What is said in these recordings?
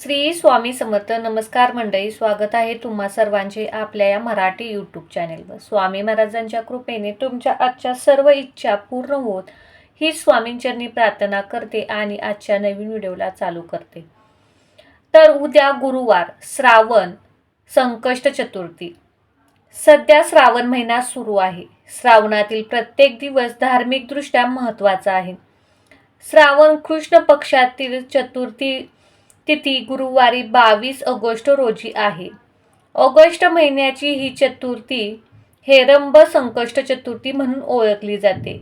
श्री स्वामी समर्थ नमस्कार मंडळी स्वागत आहे तुम्हा सर्वांचे आपल्या या मराठी यूट्यूब चॅनेलवर स्वामी महाराजांच्या कृपेने तुमच्या आजच्या सर्व इच्छा पूर्ण होत ही स्वामींचरणी प्रार्थना करते आणि आजच्या नवीन व्हिडिओला चालू करते. तर उद्या गुरुवार श्रावण संकष्ट चतुर्थी. सध्या श्रावण महिना सुरू आहे. श्रावणातील प्रत्येक दिवस धार्मिकदृष्ट्या महत्त्वाचा आहे. श्रावण कृष्ण पक्षातील चतुर्थी तिथी गुरुवारी बावीस ऑगस्ट रोजी आहे. ऑगस्ट महिन्याची ही चतुर्थी हेरंब संकष्ट चतुर्थी म्हणून ओळखली जाते.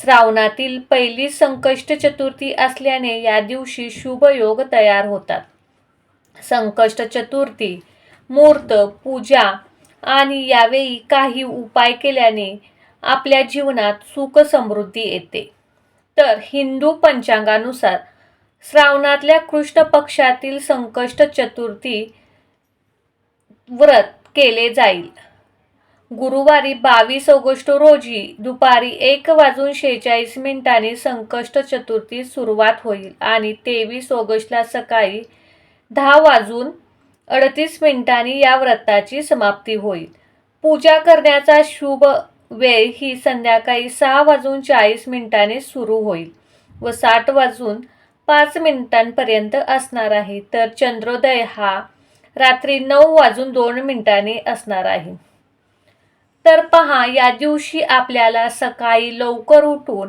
श्रावणातील पहिली संकष्ट चतुर्थी असल्याने या दिवशी शुभ योग तयार होतात. संकष्ट चतुर्थी मूर्त पूजा आणि यावेळी काही उपाय केल्याने आपल्या जीवनात सुख समृद्धी येते. तर हिंदू पंचांगानुसार श्रावणातल्या कृष्ण पक्षातील संकष्ट चतुर्थी व्रत केले जाईल. गुरुवारी बावीस ऑगस्ट रोजी दुपारी एक वाजून शेहेचाळीस मिनिटांनी संकष्ट चतुर्थी सुरुवात होईल आणि तेवीस ऑगस्टला सकाळी दहा वाजून अडतीस मिनिटांनी या व्रताची समाप्ती होईल. पूजा करण्याचा शुभ वेळ ही संध्याकाळी सहा वाजून चाळीस मिनिटांनी सुरू होईल व साठ वाजून पाच मिनिटांपर्यंत असणार आहे. तर चंद्रोदय हा रात्री नऊ वाजून दोन मिनिटांनी असणार आहे. तर पहा या दिवशी आपल्याला सकाळी लवकर उठून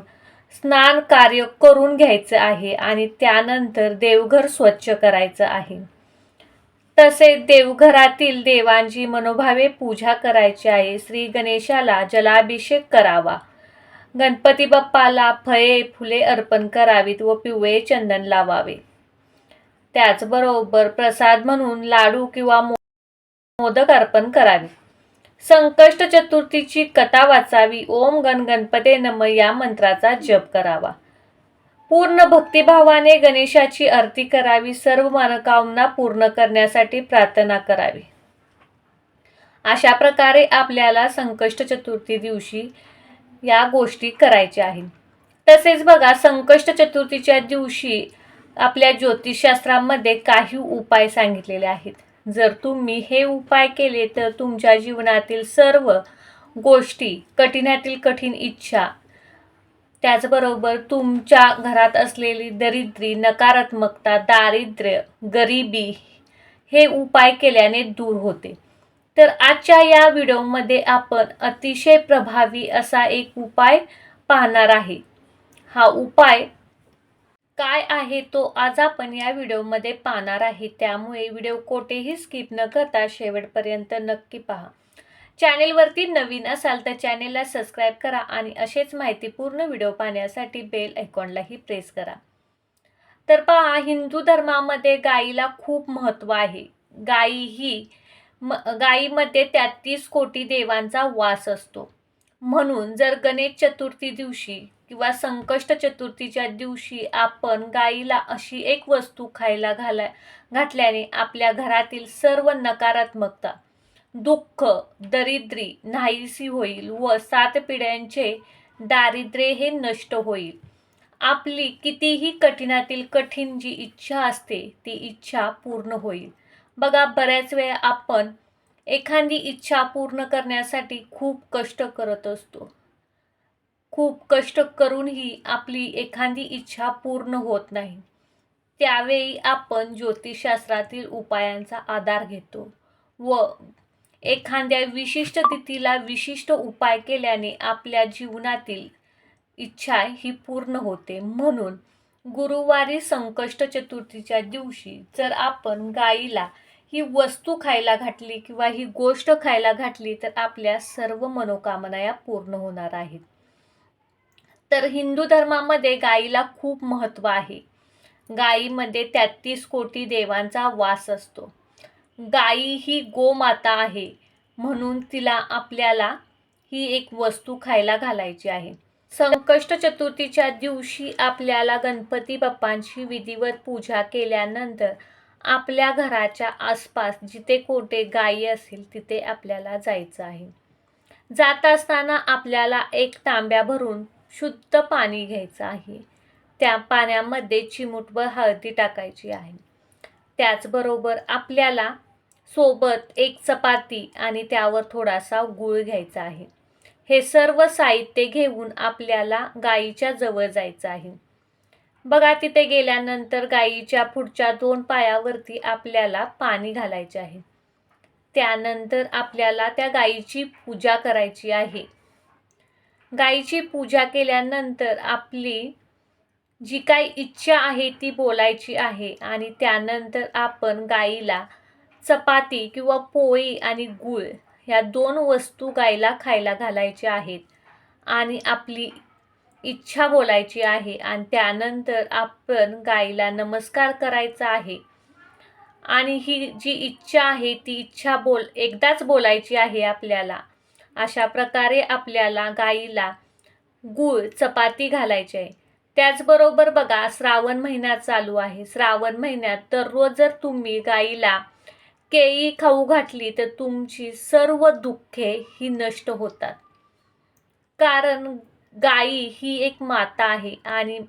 स्नान कार्य करून घ्यायचं आहे आणि त्यानंतर देवघर स्वच्छ करायचं आहे. तसेच देवघरातील देवांची मनोभावे पूजा करायची आहे. श्री गणेशाला जलाभिषेक करावा. गणपती बाप्पाला फळे फुले अर्पण करावीत व पिवळे चंदन लावावे. त्याचबरोबर प्रसाद म्हणून लाडू किंवा मो- मोदक अर्पण करावे. संकष्ट चतुर्थीची कथा वाचावी. ओम गण गणपते नम या मंत्राचा जप करावा. पूर्ण भक्तिभावाने गणेशाची आरती करावी. सर्व मनोकामना पूर्ण करण्यासाठी प्रार्थना करावी. अशा प्रकारे आपल्याला संकष्ट चतुर्थी दिवशी या गोष्टी करायच्या आहेत. तसेच बघा संकष्ट चतुर्थीच्या दिवशी आपल्या ज्योतिषशास्त्रामध्ये काही उपाय सांगितलेले आहेत. जर तुम्ही हे उपाय केले तर तुमच्या जीवनातील सर्व गोष्टी कठीणातील कठीण इच्छा त्याचबरोबर तुमच्या घरात असलेली दरिद्री नकारात्मकता दारिद्र्य गरिबी हे उपाय केल्याने दूर होते. तर आजच्या या व्हिडिओमध्ये आपण अतिशय प्रभावी असा एक उपाय पाहणार आहे. हा उपाय काय आहे तो आज आपण या व्हिडिओमध्ये पाहणार आहे. त्यामुळे व्हिडिओ कोठेही स्किप न करता शेवटपर्यंत नक्की पहा. चॅनेलवरती नवीन असाल तर चॅनेलला सबस्क्राईब करा आणि असेच माहितीपूर्ण व्हिडिओ पाहण्यासाठी बेल आयकॉनलाही प्रेस करा. तर पहा हिंदू धर्मामध्ये गाईला खूप महत्त्व आहे. गाई ही म गायीमध्ये तेहतीस कोटी देवांचा वास असतो. म्हणून जर गणेश चतुर्थी दिवशी किंवा संकष्ट चतुर्थीच्या दिवशी आपण गाईला अशी एक वस्तू खायला घाला घातल्याने आपल्या घरातील सर्व नकारात्मकता दुःख दरिद्री नाहीसी होईल व सात पिढ्यांचे दारिद्र्य हे नष्ट होईल. आपली कितीही कठीणातील कठीण जी इच्छा असते ती इच्छा पूर्ण होईल. बघा बऱ्याच वेळा आपण एखादी इच्छा पूर्ण करण्यासाठी खूप कष्ट करत असतो. खूप कष्ट करूनही आपली एखादी इच्छा पूर्ण होत नाही. त्यावेळी आपण ज्योतिषशास्त्रातील उपायांचा आधार घेतो व एखाद्या विशिष्ट तिथीला विशिष्ट उपाय केल्याने आपल्या जीवनातील इच्छा ही पूर्ण होते. म्हणून गुरुवारी संकष्ट चतुर्थीच्या दिवशी जर आपण गाईला ही वस्तू खायला घातली किंवा ही गोष्ट खायला घातली तर आपल्या सर्व मनोकामना या पूर्ण होणार आहेत. तर हिंदू धर्मामध्ये गाईला खूप महत्त्व आहे. गाईमध्ये तेहतीस कोटी देवांचा वास असतो. गाई ही गोमाता आहे म्हणून तिला आपल्याला ही एक वस्तू खायला घालायची आहे. संकष्ट चतुर्थीच्या दिवशी आपल्याला गणपती बाप्पांची विधिवत पूजा केल्यानंतर आपल्या घराच्या आसपास जिथे कोठे गायी असेल तिथे आपल्याला जायचं आहे. जात असताना आपल्याला एक तांब्या भरून शुद्ध पाणी घ्यायचं आहे. त्या पाण्यामध्ये चिमूटभर हळदी टाकायची आहे. त्याचबरोबर आपल्याला सोबत एक चपाती आणि त्यावर थोडासा गूळ घ्यायचा आहे. हे सर्व साहित्य घेऊन आपल्याला गाईच्या जवळ जायचं आहे. बघा तिथे गेल्यानंतर गाईच्या पुढच्या दोन पायावरती आपल्याला पाणी घालायचे आहे. त्यानंतर आपल्याला त्या गाईची पूजा करायची आहे. गाईची पूजा केल्यानंतर आपली जी काही इच्छा आहे ती बोलायची आहे आणि त्यानंतर आपण गाईला चपाती किंवा पोळी आणि गूळ ह्या दोन वस्तू गाईला खायला घालायच्या आहेत. आणि आपली इच्छा बोलायची आहे आणि त्यानंतर आपण गाईला नमस्कार करायचा आहे. आणि ही जी इच्छा आहे ती इच्छा बोल एकदाच बोलायची आहे आपल्याला. अशा प्रकारे आपल्याला गाईला गूळ चपाती घालायची आहे. त्याचबरोबर बघा श्रावण महिना चालू आहे. श्रावण महिन्यात दररोज जर तुम्ही गाईला केळी खाऊ घातली तर तुमची सर्व दुःखे ही नष्ट होतात. कारण गाई ही एक माता आहे आणि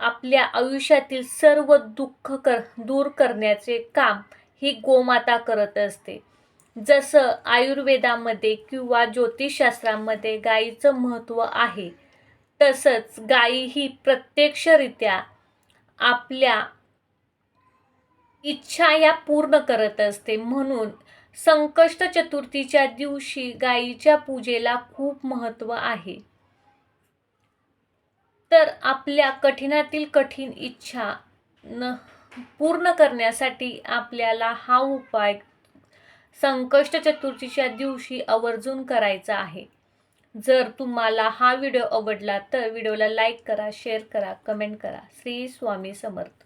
आपल्या आयुष्यातील सर्व दुःख कर दूर करण्याचे काम ही गोमाता करत असते. जसं आयुर्वेदामध्ये किंवा ज्योतिषशास्त्रामध्ये गाईचं महत्त्व आहे तसंच गायी ही प्रत्यक्षरित्या आपल्या इच्छा या पूर्ण करत असते. म्हणून संकष्ट चतुर्थीच्या दिवशी गायीच्या पूजेला खूप महत्त्व आहे. तर आपल्या कठीणातील कठीण इच्छा न पूर्ण करण्यासाठी आपल्याला हा उपाय संकष्ट चतुर्थीच्या दिवशी आवर्जून करायचा आहे. जर तुम्हाला हा व्हिडिओ आवडला तर व्हिडिओला लाईक करा शेअर करा कमेंट करा. श्री स्वामी समर्थ.